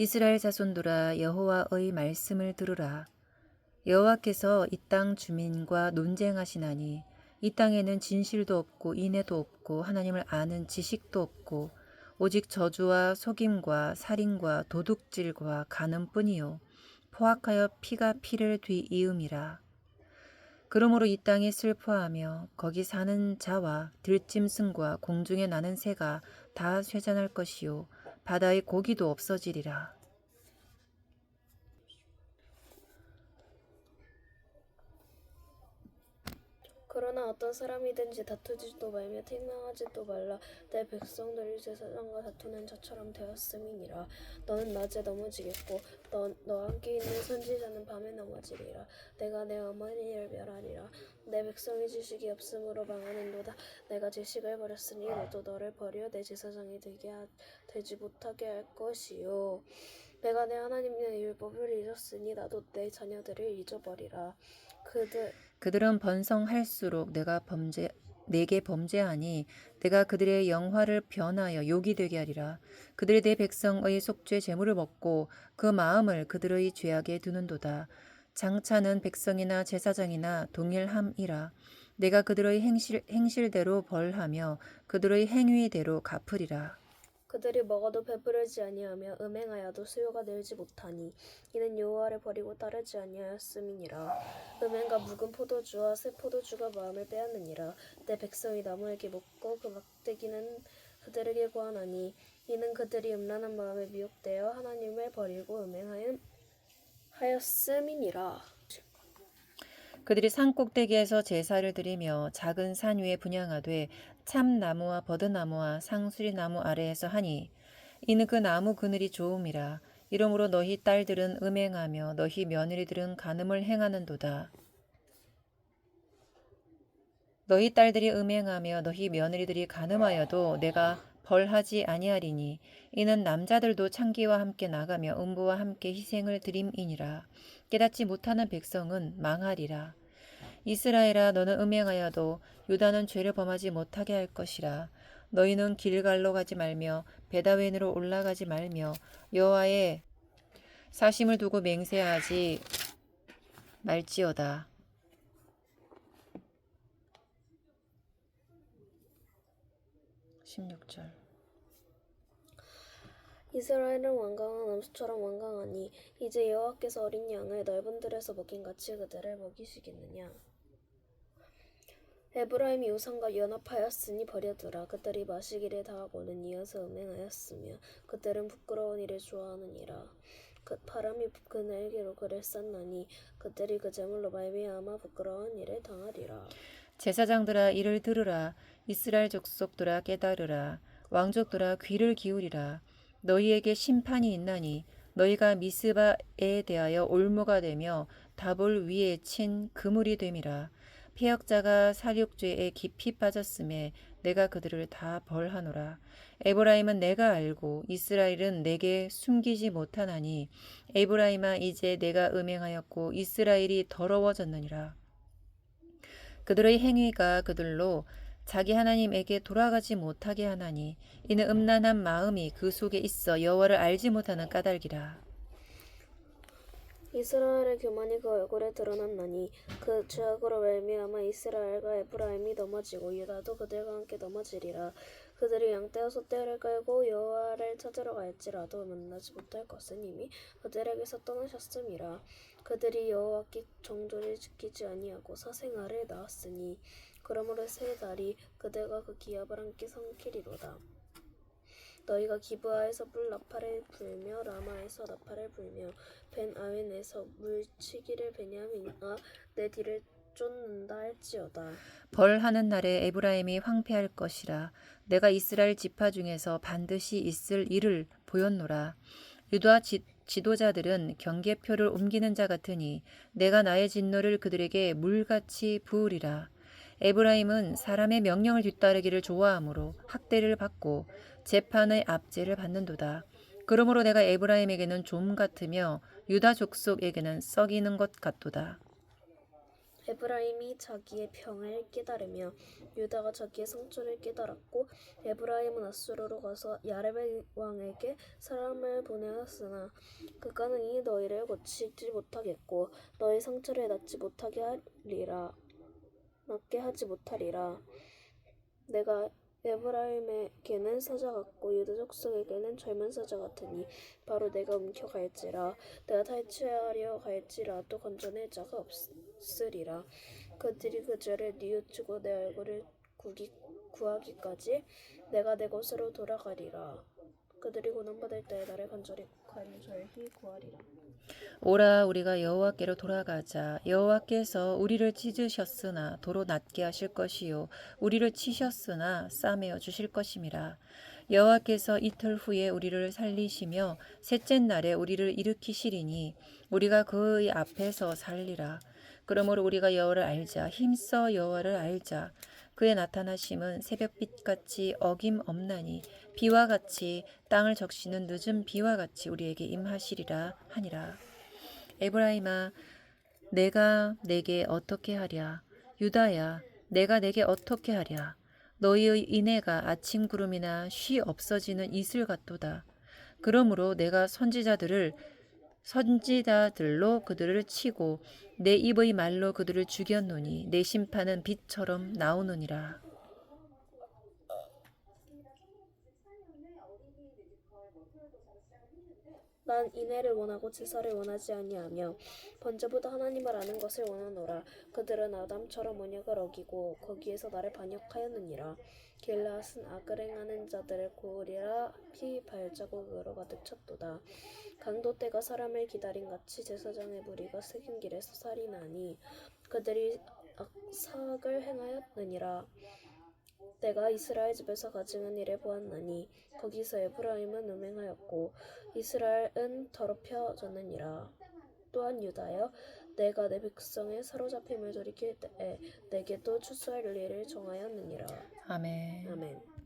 이스라엘 자손들아 여호와의 말씀을 들으라. 여호와께서 이 땅 주민과 논쟁하시나니 이 땅에는 진실도 없고 인애도 없고 하나님을 아는 지식도 없고 오직 저주와 속임과 살인과 도둑질과 간음뿐이요 포악하여 피가 피를 뒤이음이라. 그러므로 이 땅이 슬퍼하며 거기 사는 자와 들짐승과 공중에 나는 새가 다 쇠잔할 것이요 바다의 고기도 없어지리라. 그러나 어떤 사람이든지 다투지도 말며 팅망하지도 말라. 내 백성들이 제사장과 다투는 자처럼 되었음이니라. 너는 낮에 넘어지겠고 너, 너와 함께 있는 선지자는 밤에 넘어지리라. 내가 내 어머니를 멸하리라. 내 백성이 지식이 없으므로 망하는도다. 내가 지식을 버렸으니 너도 너를 버려 내 제사장이 되게 하, 되지 못하게 할 것이요. 내가 내 하나님의 율법을 잊었으니 나도 내 자녀들을 잊어버리라 그들 그들은 번성할수록 내가 범죄 내게 범죄하니 내가 그들의 영화를 변하여 욕이 되게 하리라. 그들이 내 백성의 속죄 제물을 먹고 그 마음을 그들의 죄악에 두는도다. 장차는 백성이나 제사장이나 동일함이라. 내가 그들의 행실, 행실대로 벌하며 그들의 행위대로 갚으리라. 그들이 먹어도 배부르지 아니하며 음행하여도 수요가 늘지 못하니 이는 여호와를 버리고 따르지 아니하였음이니라. 음행과 묵은 포도주와 새 포도주가 마음을 빼앗느니라. 내 백성이 나무에게 먹고 그 막대기는 그들에게 고하나니 이는 그들이 음란한 마음에 미혹되어 하나님을 버리고 음행하였음이니라 그들이 산 꼭대기에서 제사를 드리며 작은 산 위에 분양하되 참나무와 버드나무와 상수리 나무 아래에서 하니 이는 그 나무 그늘이 좋음이라. 이러므로 너희 딸들은 음행하며 너희 며느리들은 간음을 행하는도다. 너희 딸들이 음행하며 너희 며느리들이 간음하여도 내가 벌하지 아니하리니 이는 남자들도 창기와 함께 나가며 음부와 함께 희생을 드림이니라. 깨닫지 못하는 백성은 망하리라. 이스라엘아 너는 음행하여도 유다는 죄를 범하지 못하게 할 것이라. 너희는 길갈로 가지 말며 베다웬으로 올라가지 말며 여호와의 사심을 두고 맹세하지 말지어다. 십육 절 이스라엘은 완강한 암수처럼 완강하니 이제 여호와께서 어린 양을 넓은 들에서 먹인 같이 그들을 먹이시겠느냐 에브라임이 우상과 연합하였으니 버려두라. 그들이 마시기를 다하고는 이어서 음행하였으며 그들은 부끄러운 일을 좋아하느니라. 그 바람이 그 날개로 그를 쌌나니 그들이 그 재물로 말미암아 부끄러운 일을 당하리라. 제사장들아 이를 들으라. 이스라엘 족속들아 깨달으라. 왕족들아 귀를 기울이라. 너희에게 심판이 있나니 너희가 미스바에 대하여 올무가 되며 다볼 위에 친 그물이 됨이라 폐역자가 살육죄에 깊이 빠졌음에 내가 그들을 다 벌하노라 에브라임은 내가 알고 이스라엘은 내게 숨기지 못하나니 에브라임아 이제 내가 음행하였고 이스라엘이 더러워졌느니라 그들의 행위가 그들로 자기 하나님에게 돌아가지 못하게 하나니 이는 음란한 마음이 그 속에 있어 여호와를 알지 못하는 까닭이라. 이스라엘의 교만이 그 얼굴에 드러났나니 그 죄악으로 말미암아 이스라엘과 에브라임이 넘어지고 유다도 그들과 함께 넘어지리라. 그들이 양떼와 소떼를 끌고 여호와를 찾으러 갈지라도 만나지 못할 것은 이미 그들에게서 떠나셨음이라. 그들이 여호와께 정조를 지키지 아니하고 사생아를 낳았으니 그러므로 세 달이 그들과 그 기업을 함께 삼키리로다 너희가 기브아에서 불 나팔을 불며 라마에서 나팔을 불며 벤 아웬에서 물치기를 베냐민아 내 뒤를 쫓는다 할지어다 벌하는 날에 에브라임이 황폐할 것이라. 내가 이스라엘 지파 중에서 반드시 있을 일을 보였노라. 유다 지, 지도자들은 경계표를 옮기는 자 같으니 내가 나의 진노를 그들에게 물같이 부으리라. 에브라임은 사람의 명령을 뒤따르기를 좋아하므로 학대를 받고 재판의 압제를 받는도다. 그러므로 내가 에브라임에게는 좀 같으며 유다 족속에게는 썩이는 것 같도다. 에브라임이 자기의 병을 깨달으며 유다가 자기의 상처를 깨달았고 에브라임은 아수르로 가서 야레벨 왕에게 사람을 보내었으나 그가 능히 너희를 고치지 못하겠고 너희 상처를 낫지 못하게 하리라 낫게 하지 못하리라. 내가 에브라임에게는 사자 같고 유다 족속에게는 젊은 사자 같으니 바로 내가 움켜갈지라. 내가 탈취하려 갈지라도 건져낼 자가 없으리라. 그들이 그 죄를 뉘우치고 내 얼굴을 구기, 구하기까지 내가 내 곳으로 돌아가리라. 그들이 고난받을 때에 나를 간절히 간절히 구하리라 오라 우리가 여호와께로 돌아가자. 여호와께서 우리를 찢으셨으나 도로 낫게 하실 것이요. 우리를 치셨으나 싸매어 주실 것임이라. 여호와께서 이틀 후에 우리를 살리시며 셋째 날에 우리를 일으키시리니 우리가 그의 앞에서 살리라. 그러므로 우리가 여호와를 알자. 힘써 여호와를 알자 그의 나타나심은 새벽빛같이 어김 없나니 비와 같이 땅을 적시는 늦은 비와 같이 우리에게 임하시리라 하니라. 에브라임아 내가 내게 어떻게 하랴? 유다야 내가 내게 어떻게 하랴? 너희의 인애가 아침 구름이나 쉬 없어지는 이슬 같도다. 그러므로 내가 선지자들을 선지자들로 그들을 치고 내 입의 말로 그들을 죽였노니 내 심판은 빛처럼 나오느니라. 난 인애를 원하고 제사를 원하지 아니하며 번제보다 하나님을 아는 것을 원하노라. 그들은 아담처럼 언약을 어기고 거기에서 나를 반역하였느니라 길라앗은 악을 행하는 자들을 고으리라 피 발자국으로 가득 찼도다. 강도 때가 사람을 기다린 같이 제사장의 무리가 새긴 길에서 살인하니 그들이 악삭을 행하였느니라. 내가 이스라엘 집에서 가증한 일을 보았나니 거기서 에브라임은 음행하였고 이스라엘은 더럽혀졌느니라. 또한 유다여 내가 내 백성의 사로잡힘을 돌이킬 때에 내게도 추수할 일을 정하였느니라. 아멘. 아멘